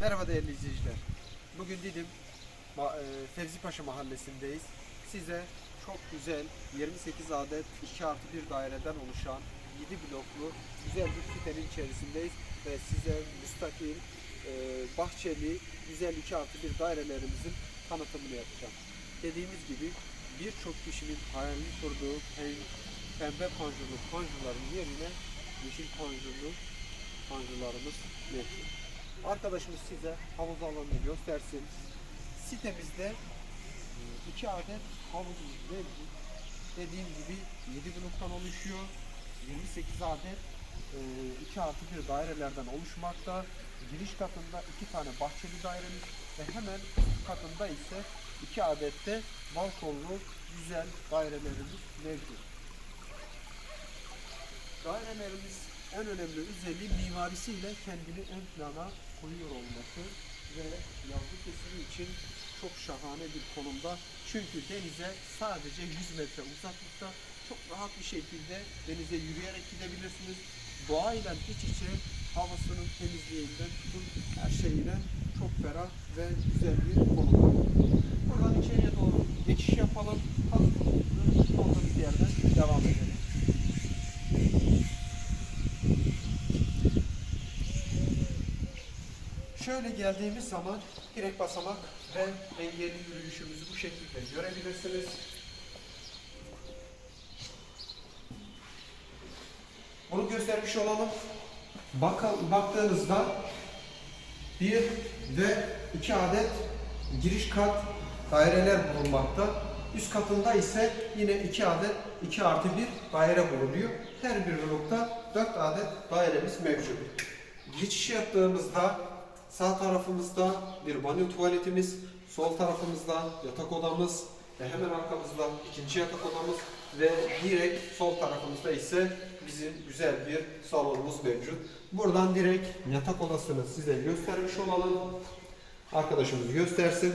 Merhaba değerli izleyiciler. Bugün Didim e, Fevzi Paşa mahallesindeyiz. Size çok güzel 28 adet 2 artı 1 daireden oluşan 7 bloklu güzel bir sitenin içerisindeyiz ve size müstakil, e, bahçeli, güzel 2 artı 1 dairelerimizin tanıtımını yapacağım. Dediğimiz gibi birçok kişinin hayalini kurduğu pem- pembe panjurlu panjurların yerine yeşil panjurlu panjurlarımız mevcut. Arkadaşımız size havuz alanını göstersin. Sitemizde e, iki adet havuzumuz mevcut. Dediğim gibi 7 bloktan oluşuyor. 28 adet e, 2 artı 1 dairelerden oluşmakta. Giriş katında iki tane bahçeli dairemiz ve hemen katında ise iki adet de balkonlu güzel dairelerimiz mevcut. Dairelerimiz en önemli özelliği mimarisiyle kendini ön plana koyuyor olması ve yazlı kesimi için çok şahane bir konumda. Çünkü denize sadece 100 metre uzaklıkta çok rahat bir şekilde denize yürüyerek gidebilirsiniz. Doğayla iç içe havasının temizliğinden tutun her şeyine çok ferah ve güzel bir konumda. Buradan içeriye doğru geçiş yapalım. Hazır olduğumuz yerden devam edelim. Şöyle geldiğimiz zaman direkt basamak ve engelli yürüyüşümüzü bu şekilde görebilirsiniz. Bunu göstermiş olalım. Bakın, baktığınızda bir ve iki adet giriş kat daireler bulunmakta. Üst katında ise yine iki adet 2 artı bir daire bulunuyor. Her bir blokta 4 adet dairemiz mevcut. Geçiş yaptığımızda sağ tarafımızda bir banyo tuvaletimiz, sol tarafımızda yatak odamız ve hemen arkamızda ikinci yatak odamız ve direkt sol tarafımızda ise bizim güzel bir salonumuz mevcut. Buradan direkt yatak odasını size göstermiş olalım. Arkadaşımız göstersin.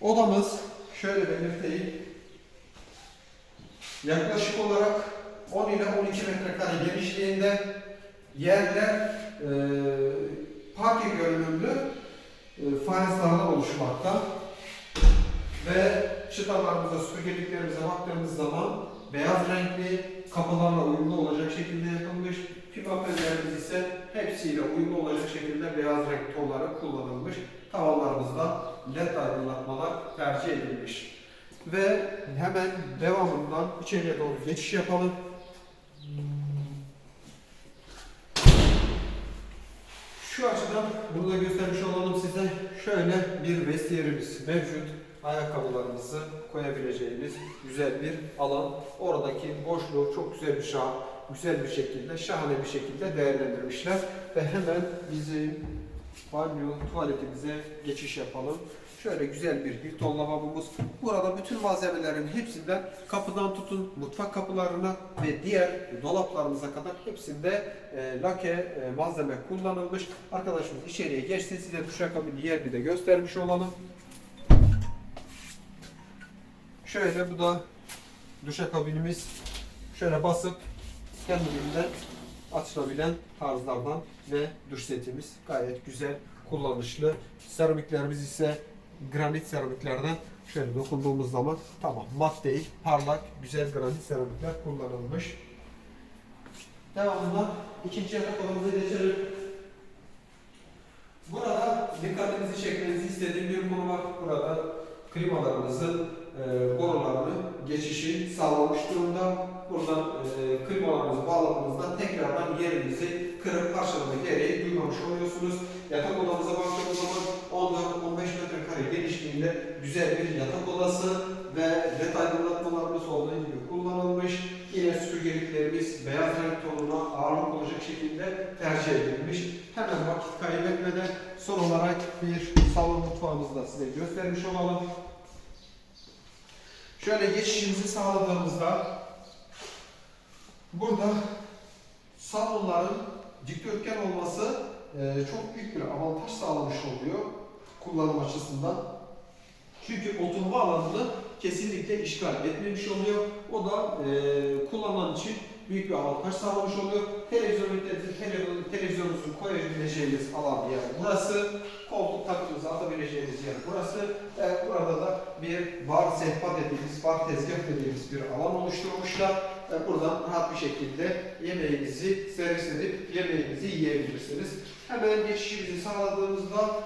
Odamız şöyle belirteyim. Yaklaşık olarak 10 ile 12 metrekare genişliğinde yerler e, parke görünümlü e, fayanslardan oluşmakta. Ve çıtalarımıza, süpürgeliklerimize baktığımız zaman beyaz renkli kapılarla uyumlu olacak şekilde yapılmış. Pimapenlerimiz ise hepsiyle uyumlu olacak şekilde beyaz renk tonları kullanılmış. Tavanlarımızda led aydınlatmalar tercih edilmiş. Ve hemen devamından içeriye doğru geçiş yapalım. Şu açıdan bunu da göstermiş olalım size. Şöyle bir vestiyerimiz mevcut. Ayakkabılarımızı koyabileceğimiz güzel bir alan. Oradaki boşluğu çok güzel bir şah, güzel bir şekilde, şahane bir şekilde değerlendirmişler. Ve hemen bizim banyo, tuvaletimize geçiş yapalım. Şöyle güzel bir Hilton lavabomuz. Burada bütün malzemelerin hepsinden kapıdan tutun mutfak kapılarına ve diğer dolaplarımıza kadar hepsinde e, lake e, malzeme kullanılmış. Arkadaşımız içeriye geçti. Size duşakabini yerini de göstermiş olalım. Şöyle bu da duşakabinimiz. Şöyle basıp kendiliğinden açılabilen tarzlardan ve duş setimiz gayet güzel, kullanışlı. Seramiklerimiz ise granit seramiklerden şöyle dokunduğumuz zaman tamam mat değil, parlak, güzel granit seramikler kullanılmış. Devamında ikinci yatak odamıza geçelim. Burada dikkatinizi çekmenizi istediğim bir konu var. Burada klimalarımızın e, borularını geçişi sağlamış durumda. Buradan e, klimalarımızı bağladığımızda tekrardan yerinizi kırıp parçalama gereği duymamış oluyorsunuz. Yatak odamıza 14-15 genişliğinde güzel bir yatak odası ve led aydınlatmalarımız olduğu gibi kullanılmış. Yine süpürgeliklerimiz beyaz renk tonuna ağırlık olacak şekilde tercih edilmiş. Hemen vakit kaybetmeden son olarak bir salon mutfağımızı da size göstermiş olalım. Şöyle geçişimizi sağladığımızda burada salonların dikdörtgen olması e, çok büyük bir avantaj sağlamış oluyor kullanım açısından. Çünkü oturma alanını kesinlikle işgal etmemiş oluyor. O da e, kullanan için büyük bir avantaj sağlamış oluyor. Televizyon ünitenizi, televizyon, televizyonunuzu koyabileceğiniz alan yer burası. Koltuk takımınızı atabileceğiniz yer burası. E, burada da bir bar sehpa dediğimiz, bar tezgah dediğimiz bir alan oluşturmuşlar. E, buradan rahat bir şekilde yemeğinizi servis edip yemeğinizi yiyebilirsiniz. Hemen geçişimizi sağladığımızda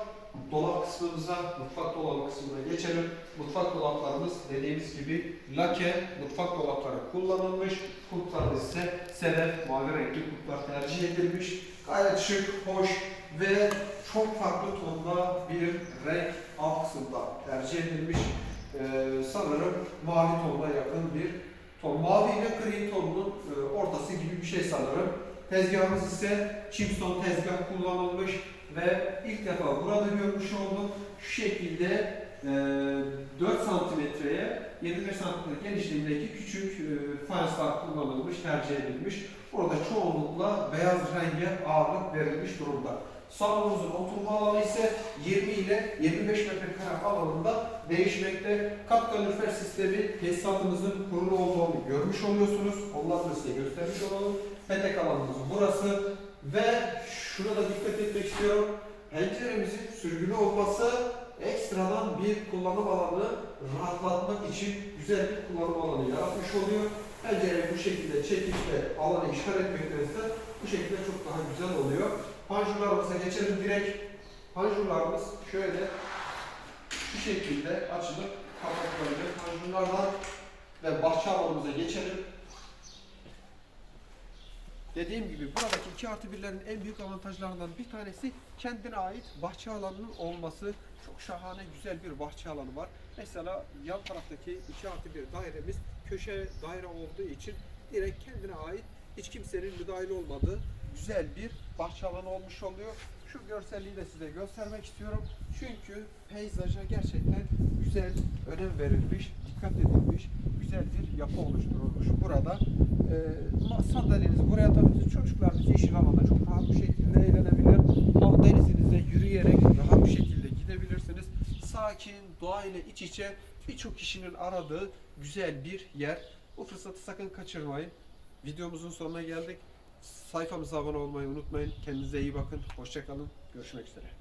dolap kısmımıza, mutfak dolabı kısmına geçelim. Mutfak dolaplarımız dediğimiz gibi lake mutfak dolapları kullanılmış. Kulplar ise sedef mavi renkli kulplar tercih edilmiş. Gayet şık, hoş ve çok farklı tonda bir renk alt kısımda tercih edilmiş. Ee, sanırım mavi tonuna yakın bir ton. Mavi ile gri tonunun e, ortası gibi bir şey sanırım. Tezgahımız ise chipstone tezgah kullanılmış ve ilk defa burada görmüş olduk. Şu şekilde e, 4 santimetreye 25 santimetre genişliğindeki küçük e, fayanslar kullanılmış, tercih edilmiş. Burada çoğunlukla beyaz renge ağırlık verilmiş durumda. Salonumuzun oturma alanı ise 20 ile 25 metrekare alanında değişmekte. Kat kalorifer sistemi tesisatımızın kurulu olduğunu görmüş oluyorsunuz. Onları size göstermiş olalım. Petek alanımız burası ve şuna da dikkat etmek istiyorum. Penceremizin sürgülü olması ekstradan bir kullanım alanı rahatlatmak için güzel bir kullanım alanı yaratmış oluyor. Pencereyi bu şekilde çekip de alanı işgal etmektense bu şekilde çok daha güzel oluyor. Panjurlarımıza geçelim direkt. Panjurlarımız şöyle şu şekilde açılıp kapatılabilir panjurlardan ve bahçe alanımıza geçelim. Dediğim gibi buradaki 2 artı 1'lerin en büyük avantajlarından bir tanesi kendine ait bahçe alanının olması. Çok şahane güzel bir bahçe alanı var. Mesela yan taraftaki 2 artı 1 dairemiz köşe daire olduğu için direkt kendine ait hiç kimsenin müdahil olmadığı güzel bir bahçe alanı olmuş oluyor. Şu görselliği de size göstermek istiyorum. Çünkü peyzaja gerçekten güzel önem verilmiş, dikkat edilmiş, güzel bir yapı oluşturulmuş burada. Ee, sandalyenizi buraya atabilirsiniz. Çocuklarınız yeşil alanda çok rahat bir şekilde eğlenebilir. Halk denizinizde yürüyerek rahat bir şekilde gidebilirsiniz. Sakin, doğa ile iç içe birçok kişinin aradığı güzel bir yer. Bu fırsatı sakın kaçırmayın. Videomuzun sonuna geldik. Sayfamıza abone olmayı unutmayın. Kendinize iyi bakın. Hoşçakalın. Görüşmek üzere.